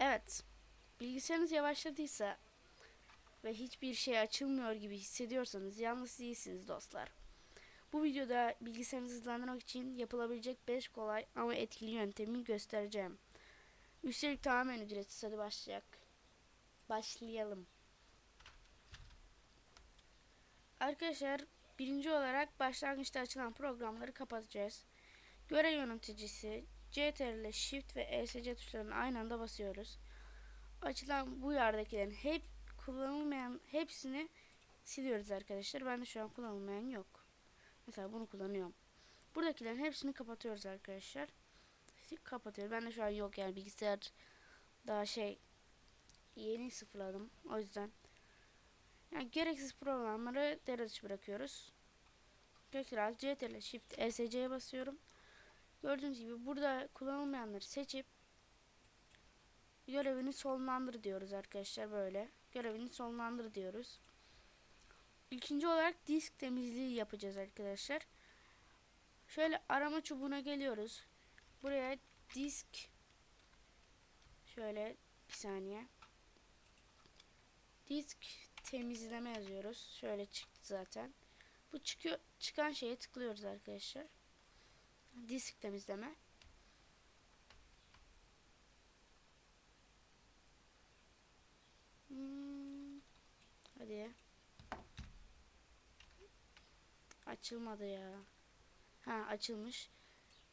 Evet. Bilgisayarınız yavaşladıysa ve hiçbir şey açılmıyor gibi hissediyorsanız yalnız değilsiniz dostlar. Bu videoda bilgisayarınızı hızlandırmak için yapılabilecek 5 kolay ama etkili yöntemi göstereceğim. Üstelik tamamen ücretsiz. Hadi başlayak. Başlayalım. Arkadaşlar birinci olarak başlangıçta açılan programları kapatacağız. Görev yöneticisi CTRL Shift ve ESC tuşlarını aynı anda basıyoruz. Açılan bu yerdekilerin hep kullanılmayan hepsini siliyoruz arkadaşlar. Ben de şu an kullanılmayan yok. Mesela bunu kullanıyorum. Buradakilerin hepsini kapatıyoruz arkadaşlar. Kapatıyoruz. Ben de şu an yok yani bilgisayar daha şey yeni sıfırladım. O yüzden yani gereksiz programları devre dışı bırakıyoruz. Tekrar CTRL Shift ESC'ye basıyorum. Gördüğünüz gibi burada kullanılmayanları seçip görevini sonlandır diyoruz arkadaşlar böyle. Görevini sonlandır diyoruz. İkinci olarak disk temizliği yapacağız arkadaşlar. Şöyle arama çubuğuna geliyoruz. Buraya disk şöyle bir saniye. Disk temizleme yazıyoruz. Şöyle çıktı zaten. Bu çıkıyor çıkan şeye tıklıyoruz arkadaşlar. Disk temizleme. Hmm. Hadi. Açılmadı ya. Ha açılmış.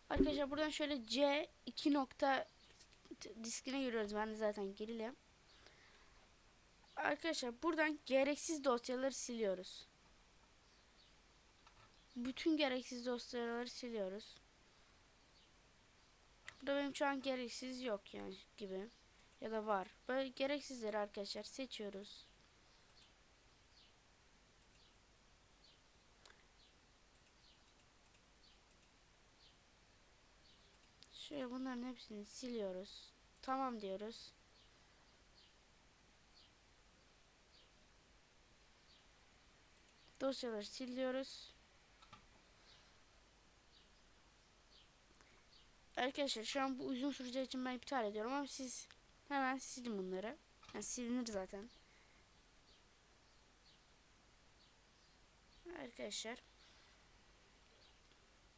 Arkadaşlar buradan şöyle C 2 nokta diskine giriyoruz. Ben de zaten girelim. Arkadaşlar buradan gereksiz dosyaları siliyoruz. Bütün gereksiz dosyaları siliyoruz. Burada benim şu an gereksiz yok yani gibi. Ya da var. Böyle gereksizleri arkadaşlar seçiyoruz. Şöyle bunların hepsini siliyoruz. Tamam diyoruz. Dosyaları siliyoruz. Arkadaşlar şu an bu uzun süreceği için ben iptal ediyorum ama siz hemen silin bunları. Yani silinir zaten. Arkadaşlar.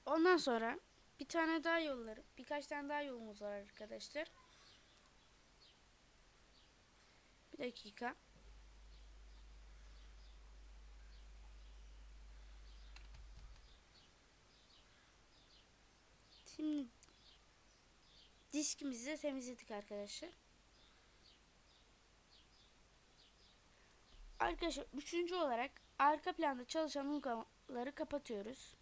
Ondan sonra bir tane daha yolları, birkaç tane daha yolumuz var arkadaşlar. Bir dakika. Diskimizi de temizledik arkadaşlar. Arkadaşlar üçüncü olarak arka planda çalışan uygulamaları kapatıyoruz.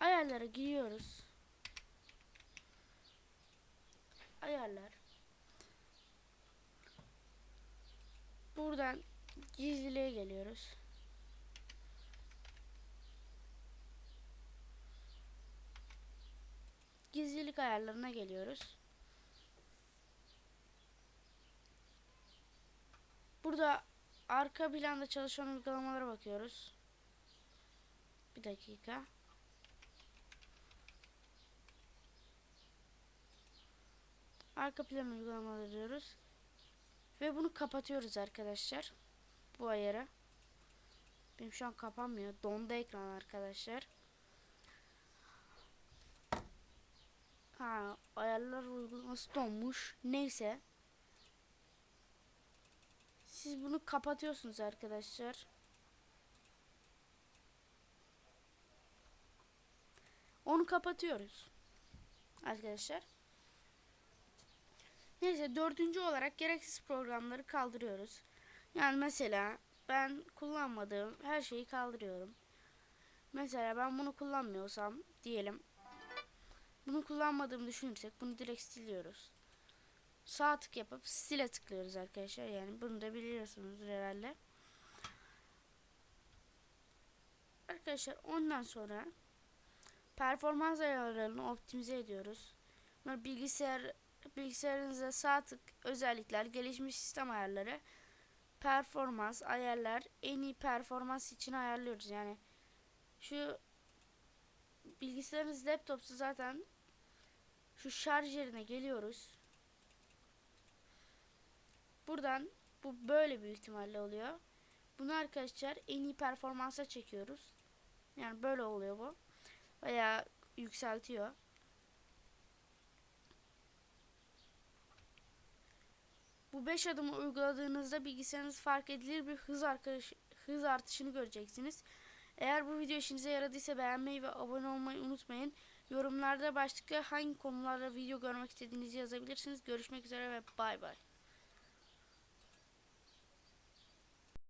Ayarlara giriyoruz. Ayarlar. Buradan gizliliğe geliyoruz. Gizlilik ayarlarına geliyoruz. Burada arka planda çalışan uygulamalara bakıyoruz. Bir dakika. Arka plan uygulamaları diyoruz. Ve bunu kapatıyoruz arkadaşlar. Bu ayarı. Benim şu an kapanmıyor. Dondu ekran arkadaşlar. Ha, ayarlar uygulaması donmuş. Neyse. Siz bunu kapatıyorsunuz arkadaşlar. Onu kapatıyoruz. Arkadaşlar. Neyse dördüncü olarak gereksiz programları kaldırıyoruz. Yani mesela ben kullanmadığım her şeyi kaldırıyorum. Mesela ben bunu kullanmıyorsam diyelim. Bunu kullanmadığımı düşünürsek bunu direkt siliyoruz. Sağ tık yapıp sile tıklıyoruz arkadaşlar. Yani bunu da biliyorsunuz herhalde. Arkadaşlar ondan sonra performans ayarlarını optimize ediyoruz. Bunlar bilgisayar bilgisayarınıza sağ tık özellikler, gelişmiş sistem ayarları, performans ayarlar, en iyi performans için ayarlıyoruz. Yani şu bilgisayarınız laptopsa zaten şu şarj yerine geliyoruz. buradan bu böyle büyük ihtimalle oluyor. Bunu arkadaşlar en iyi performansa çekiyoruz. Yani böyle oluyor bu. Bayağı yükseltiyor. Bu 5 adımı uyguladığınızda bilgisayarınız fark edilir bir hız arkadaş hız artışını göreceksiniz. Eğer bu video işinize yaradıysa beğenmeyi ve abone olmayı unutmayın. Yorumlarda başlıkta hangi konularda video görmek istediğinizi yazabilirsiniz. Görüşmek üzere ve bay bay.